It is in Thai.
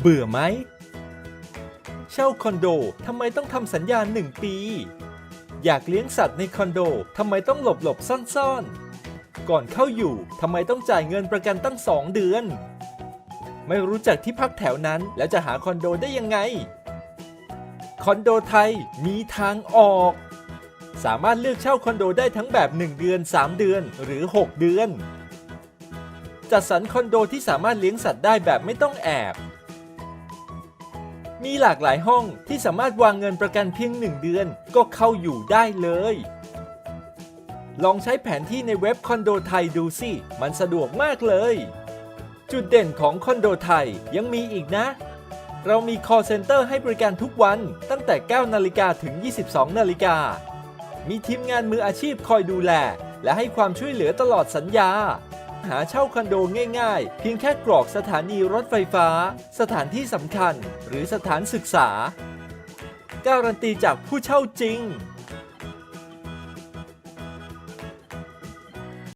เบื่อไหม เช่าคอนโดทำไมต้องทำสัญญา 1 ปี อยากเลี้ยงสัตว์ในคอนโดทำไมต้องหลบหลบซ่อนๆ ก่อนเข้าอยู่ทำไมต้องจ่ายเงินประกันตั้ง2เดือน ไม่รู้จักที่พักแถวนั้นแล้วจะหาคอนโดได้ยังไง คอนโดไทยมีทางออก สามารถเลือกเช่าคอนโดได้ทั้งแบบ 1 เดือน 3 เดือนหรือ 6 เดือนจัดสรรคอนโดที่สามารถเลี้ยงสัตว์ได้แบบไม่ต้องแอบ มีหลากหลายห้องที่สามารถวางเงินประกันเพียง 1 เดือน ก็เข้าอยู่ได้เลย ลองใช้แผนที่ในเว็บคอนโดไทยดูสิ มันสะดวกมากเลย จุดเด่นของคอนโดไทยยังมีอีกนะ เรามี call center ให้บริการทุกวันตั้งแต่ 9 นาฬิกาถึง 22 นาฬิกา มีทีมงานมืออาชีพคอยดูแล และให้ความช่วยเหลือตลอดสัญญา หาเช่าคอนโดง่ายๆ เพียงแค่กรอกสถานีรถไฟฟ้า สถานที่สำคัญ หรือสถานศึกษา การันตีจากผู้เช่าจริง